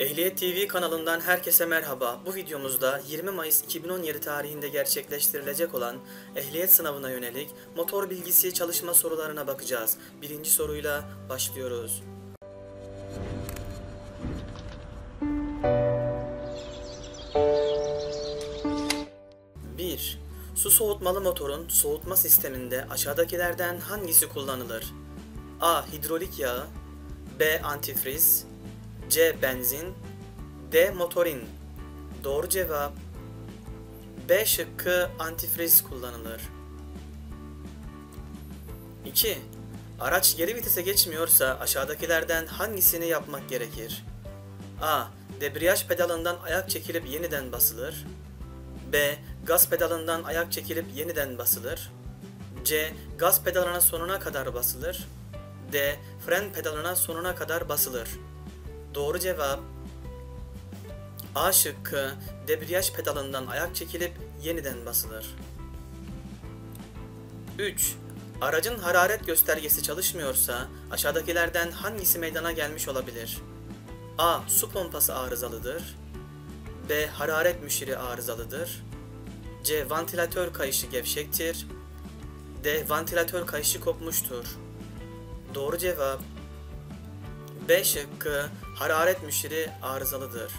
Ehliyet TV kanalından herkese merhaba. Bu videomuzda 20 Mayıs 2017 tarihinde gerçekleştirilecek olan ehliyet sınavına yönelik motor bilgisi çalışma sorularına bakacağız. Birinci soruyla başlıyoruz. Su soğutmalı motorun soğutma sisteminde aşağıdakilerden hangisi kullanılır? A. Hidrolik yağı B. Antifriz C. Benzin D. Motorin Doğru cevap B şıkkı antifriz kullanılır. 2. Araç geri vitese geçmiyorsa aşağıdakilerden hangisini yapmak gerekir? A. Debriyaj pedalından ayak çekilip yeniden basılır. B. Gaz pedalından ayak çekilip yeniden basılır. C. Gaz pedalına sonuna kadar basılır. D. Fren pedalına sonuna kadar basılır. Doğru cevap A şıkkı debriyaj pedalından ayak çekilip yeniden basılır. 3. Aracın hararet göstergesi çalışmıyorsa aşağıdakilerden hangisi meydana gelmiş olabilir? A. Su pompası arızalıdır. B. Hararet müşiri arızalıdır. C. Vantilatör kayışı gevşektir. D. Vantilatör kayışı kopmuştur. Doğru cevap B şıkkı hararet müşiri arızalıdır.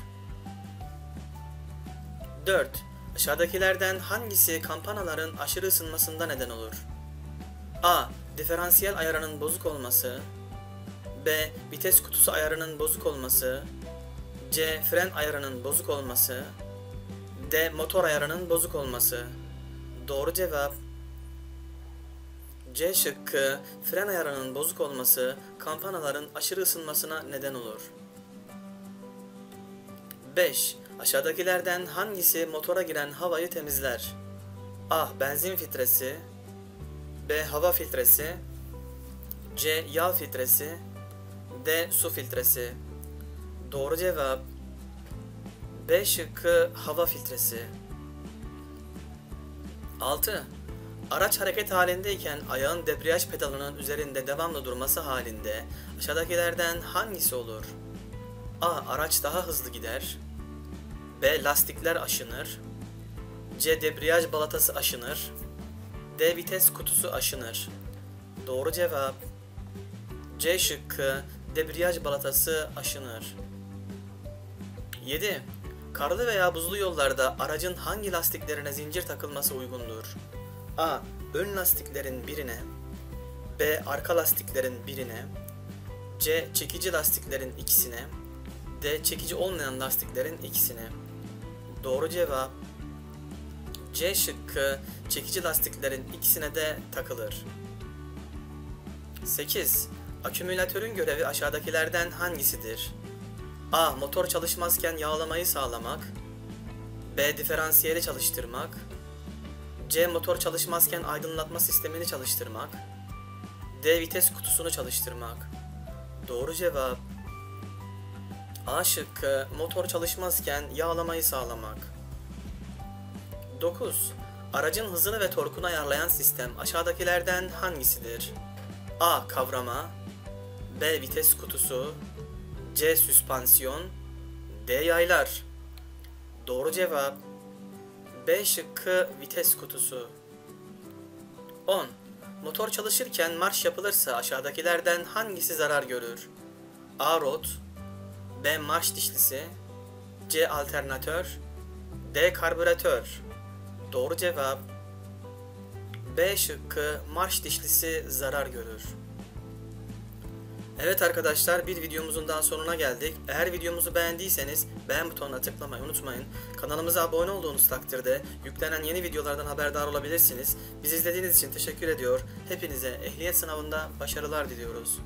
4. Aşağıdakilerden hangisi kampanaların aşırı ısınmasında neden olur? A. Diferansiyel ayarının bozuk olması B. Vites kutusu ayarının bozuk olması C. Fren ayarının bozuk olması D. Motor ayarının bozuk olması Doğru cevap C şıkkı fren ayarının bozuk olması kampanaların aşırı ısınmasına neden olur. 5. Aşağıdakilerden hangisi motora giren havayı temizler? A. Benzin filtresi B. Hava filtresi C. Yağ filtresi D. Su filtresi Doğru cevap B şıkkı hava filtresi 6. Araç hareket halindeyken ayağın debriyaj pedalının üzerinde devamlı durması halinde aşağıdakilerden hangisi olur? A. Araç daha hızlı gider. B. Lastikler aşınır. C. Debriyaj balatası aşınır. D. Vites kutusu aşınır. Doğru cevap C şıkkı debriyaj balatası aşınır. 7. Karlı veya buzlu yollarda aracın hangi lastiklerine zincir takılması uygundur? A. Ön lastiklerin birine B. Arka lastiklerin birine C. Çekici lastiklerin ikisine D. Çekici olmayan lastiklerin ikisine Doğru cevap C şıkkı çekici lastiklerin ikisine de takılır. 8. Akümülatörün görevi aşağıdakilerden hangisidir? A. Motor çalışmazken yağlamayı sağlamak B. Diferansiyeli çalıştırmak C. Motor çalışmazken aydınlatma sistemini çalıştırmak. D. Vites kutusunu çalıştırmak. Doğru cevap A şıkkı motor çalışmazken yağlamayı sağlamak. 9. Aracın hızını ve torkunu ayarlayan sistem aşağıdakilerden hangisidir? A. Kavrama B. Vites kutusu C. Süspansiyon D. Yaylar Doğru cevap B şıkkı vites kutusu. 10. Motor çalışırken marş yapılırsa aşağıdakilerden hangisi zarar görür? A. Rot B. Marş dişlisi C. Alternatör D. Karbüratör Doğru cevap B şıkkı marş dişlisi zarar görür. Evet arkadaşlar bir videomuzun daha sonuna geldik. Eğer videomuzu beğendiyseniz beğen butonuna tıklamayı unutmayın. Kanalımıza abone olduğunuz takdirde yüklenen yeni videolardan haberdar olabilirsiniz. Bizi izlediğiniz için teşekkür ediyor. Hepinize ehliyet sınavında başarılar diliyoruz.